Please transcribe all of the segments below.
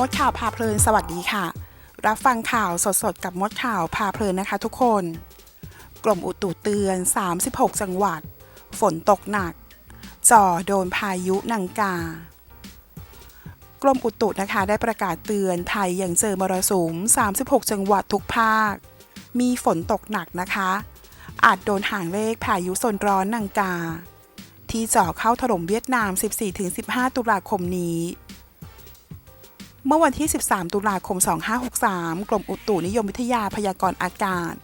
มดข่าวพาเพลินสวัสดีค่ะ รับฟังข่าวสดๆ กับมดข่าวพาเพลินนะคะทุกคนกรมอุตุเตือน 36 จังหวัด ฝนตกหนัก จ่อโดนพายุนังกากรมอุตุนะคะได้ประกาศเตือนไทยยังเจอมรสุม 36 จังหวัดทุกภาค มีฝนตกหนักนะคะ อาจโดนห่างเลขพายุโซนร้อนนังกา ที่จ่อเข้าถล่มเวียดนาม 14-15 ตุลาคมนี้ เมื่อวันที่ 13 ตุลาคม 2563 กรมอุตุนิยมวิทยาพยากรณ์อากาศ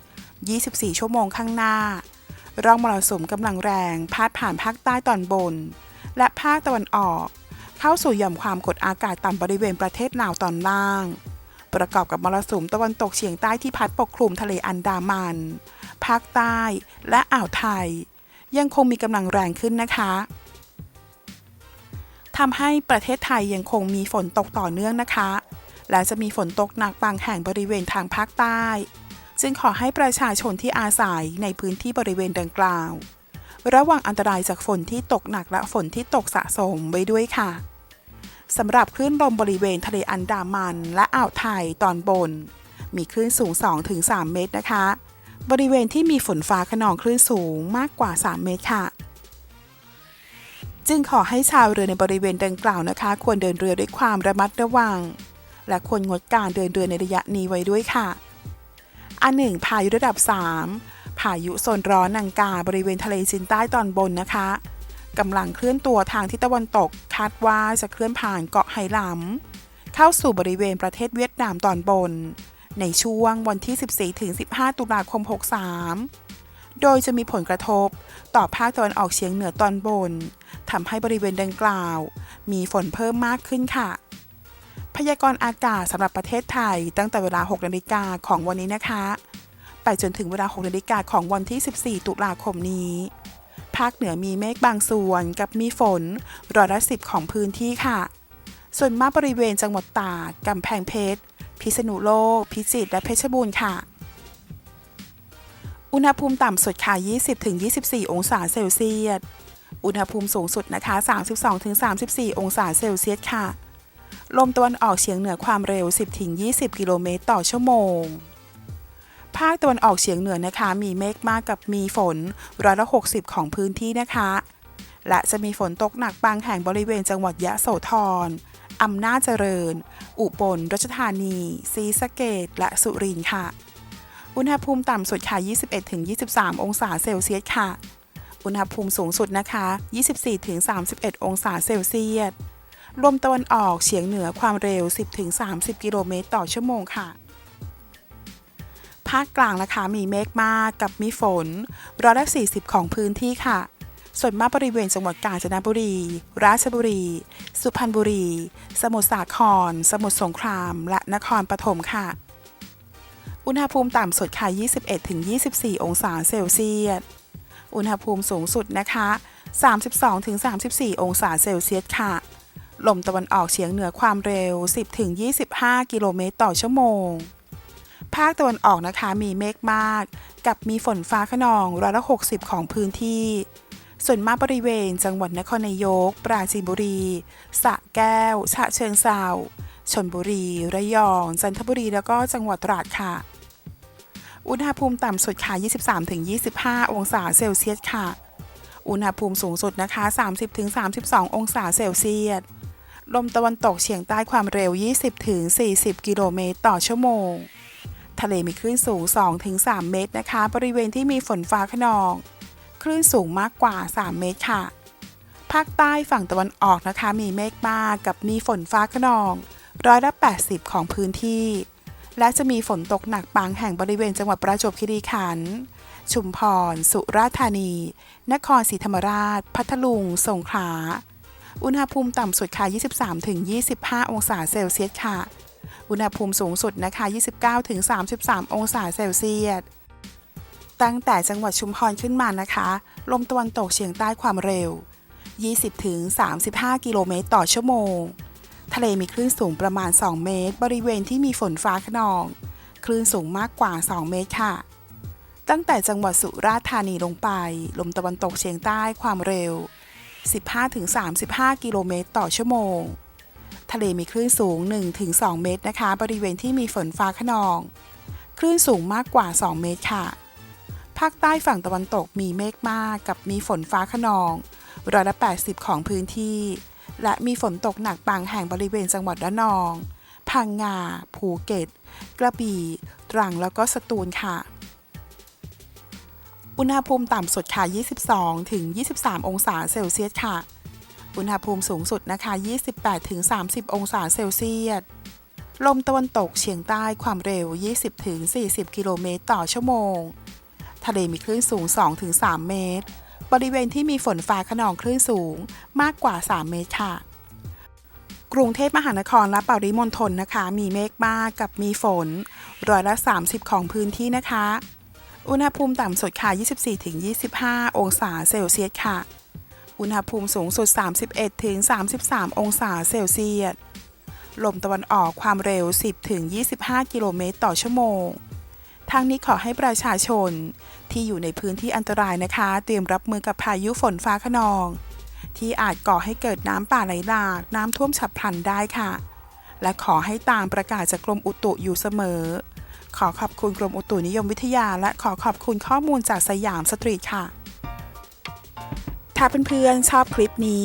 24 ชั่วโมงข้างหน้า ร่องมรสุมกำลังแรงพาดผ่านภาคใต้ตอนบน และภาคตะวันออก เข้าสู่หย่อมความกดอากาศต่ำบริเวณประเทศลาวตอนล่าง ประกอบกับมรสุมตะวันตกเฉียงใต้ที่พัดปกคลุมทะเลอันดามัน ภาคใต้และอ่าวไทย ยังคงมีกำลังแรงขึ้นนะคะ ทำให้ประเทศไทยยังคงมีฝนตกต่อเนื่องนะคะ และจะมีฝนตกหนักบางแห่งบริเวณทางภาคใต้ จึงขอให้ประชาชนที่อาศัยในพื้นที่บริเวณดังกล่าว ระวังอันตรายจากฝนที่ตกหนักและฝนที่ตกสะสมไว้ด้วยค่ะสำหรับคลื่นลมบริเวณทะเลอันดามันและอ่าวไทยตอนบน มีคลื่นสูง 2-3 เมตรนะคะ บริเวณที่มีฝนฟ้าขนองคลื่นสูงมากกว่า 3 เมตรค่ะ จึงขอให้ชาวเรือในบริเวณดังกล่าวนะคะ ควรเดินเรือด้วยความระมัดระวัง และควรงดการเดินเรือในระยะนี้ไว้ด้วยค่ะ อันหนึ่งพายุระดับ 3 พายุโซนร้อนนังกาบริเวณทะเลจีนใต้ตอนบนนะคะกำลังเคลื่อนตัวทางทิศตะวันตก คาดว่าจะเคลื่อนผ่านเกาะไหหลำเข้าสู่บริเวณประเทศเวียดนามตอนบน ในช่วงวันที่ 14-15 ตุลาคม 63 โดยจะมีผลกระทบต่อภาคตะวันออกเฉียงเหนือตอนบนทำให้บริเวณดังกล่าว มีฝนเพิ่มมากขึ้นค่ะ พยากรณ์อากาศสำหรับประเทศไทยตั้งแต่เวลา 6 นาฬิกาของวันนี้นะคะ ไปจนถึงเวลา 6 นาฬิกาของวันที่ 14 ตุลาคมนี้ ภาคเหนือมีเมฆบางส่วนกับมีฝนร้อยละสิบของพื้นที่ค่ะ ส่วนมากบริเวณจังหวัดตากกำแพงเพชร พิษณุโลก พิจิตรและเพชรบูรณ์ค่ะ อุณหภูมิต่ำสุดค่ะ 20-24 องศาเซลเซียส อุณหภูมิสูงสุดนะคะ 32-34 องศาเซลเซียสค่ะ ลมตะวันออกเฉียงเหนือความเร็ว 10-20 กิโลเมตรต่อชั่วโมง ภาคตะวันออกเฉียงเหนือนะคะ มีเมฆมากกับมีฝนร้อยละ 60 ของพื้นที่นะคะ และจะมีฝนตกหนักบางแห่งบริเวณจังหวัดยะโสธร อำนาจเจริญ อุบลราชธานีศรีสะเกดและสุรินทร์ค่ะ อุณหภูมิต่ำสุดค่ะ 21-23 องศาเซลเซียสค่ะ อุณหภูมิสูงสุดนะคะ 24-31 องศาเซลเซียสลมตะวันออกเฉียงเหนือความเร็ว 10-30 กิโลเมตรต่อชั่วโมงค่ะ ภาคกลางนะคะมีเมฆมากกับมีฝนร้อยละ40 ของพื้นที่ค่ะ ส่วนมากบริเวณจังหวัดกาญจนบุรี ราชบุรี สุพรรณบุรี สมุทรสาคร สมุทรสงคราม และนครปฐมค่ะ อุณหภูมิต่ำสุดค่ะ 21-24 องศาเซลเซียส อุณหภูมิสูงสุดนะคะ 32-34 องศาเซลเซียสค่ะ ลมตะวันออกเฉียงเหนือความเร็ว 10-25 กิโลเมตรต่อชั่วโมง ภาคตะวันออกนะคะมีเมฆมาก กับมีฝนฟ้าขนองร้อยละ60 ของพื้นที่ ส่วนมากบริเวณ จังหวัดนครนายก ปราจีนบุรีสระแก้ว ฉะเชิงเซาชลบุรี ระยอง จันทบุรี แล้วก็จังหวัดตราดค่ะ อุณหภูมิต่ำสุดค่ะ 23-25 องศาเซลเซียสค่ะ อุณหภูมิสูงสุดนะคะ 30-32 องศาเซลเซียส ลมตะวันตกเฉียงใต้ความเร็ว 20-40 กิโลเมตรต่อชั่วโมง ทะเลมีคลื่นสูง 2-3 เมตรนะคะ บริเวณที่มีฝนฟ้าขนอง คลื่นสูงมากกว่า 3 เมตรค่ะ ภาคใต้ฝั่งตะวันออกนะคะ มีเมฆมากกับมีฝนฟ้าขนอง ร้อยละ 80 ของพื้นที่ และจะมีฝนตกหนักบางแห่งบริเวณจังหวัดประจวบคีรีขันธ์ ชุมพร สุราษฎร์ธานี นครศรีธรรมราช พัทลุง สงขลา อุณหภูมิต่ำสุดค่ะ 23-25 องศาเซลเซียสค่ะ อุณหภูมิสูงสุดนะคะ 29-33 องศาเซลเซียส ตั้งแต่จังหวัดชุมพรขึ้นมานะคะ ลมตะวันตกเฉียงใต้ความเร็ว 20-35 กิโลเมตรต่อชั่วโมง ทะเลมีคลื่นสูงประมาณ 2 เมตร บริเวณที่มีฝนฟ้าขนอง คลื่นสูงมากกว่า 2 เมตรค่ะ ตั้งแต่จังหวัดสุราษฎร์ธานีลงไป ลมตะวันตกเฉียงใต้ความเร็ว 15-35 กิโลเมตรต่อชั่วโมง ทะเลมีคลื่นสูง 1-2 เมตรนะคะ บริเวณที่มีฝนฟ้าขนอง คลื่นสูงมากกว่า 2 เมตรค่ะ ภาคใต้ฝั่งตะวันตกมีเมฆมากกับมีฝนฟ้าขนองร้อยละ80 ของพื้นที่ และมีฝนตกหนักบางแห่งบริเวณจังหวัดระนอง พังงา ภูเก็ต กระบี่ ตรังแล้วก็สตูลค่ะ อุณหภูมิต่ำสุดค่ะ 22 ถึง 23 องศาเซลเซียสค่ะ อุณหภูมิสูงสุดนะคะ 28 ถึง 30 องศาเซลเซียส ลมตะวันตกเฉียงใต้ความเร็ว 20 ถึง 40 กิโลเมตรต่อชั่วโมง ทะเลมีคลื่นสูง 2 ถึง 3 เมตร บริเวณที่มีฝนฟ้าขนองคลื่นสูงมากกว่า 3 เมตรค่ะกรุงเทพมหานครและปริมณฑลนะคะ มีเมฆมากกับมีฝนร้อยละ 30 ของพื้นที่นะคะ อุณหภูมิต่ำสุดค่ะ 24-25 องศาเซลเซียสค่ะ อุณหภูมิสูงสุด 31-33 องศาเซลเซียส ลมตะวันออกความเร็ว 10-25 กิโลเมตรต่อชั่วโมง ทางนี้ขอให้ประชาชน ที่อยู่ในพื้นที่อันตรายนะคะ เตรียมรับมือกับพายุฝนฟ้าขนอง ที่อาจก่อให้เกิดน้ำป่าไหลหลาก น้ำท่วมฉับพลันได้ค่ะ และขอให้ตามประกาศจากกรมอุตุอยู่เสมอ ขอขอบคุณกรมอุตุนิยมวิทยา และขอขอบคุณข้อมูลจากสยามสตรีทค่ะ ถ้าเพื่อนๆชอบคลิปนี้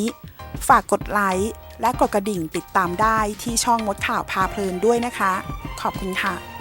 ฝากกดไลค์และกดกระดิ่งติดตามได้ที่ช่องมดข่าวพาเพลินด้วยนะคะ ขอบคุณค่ะ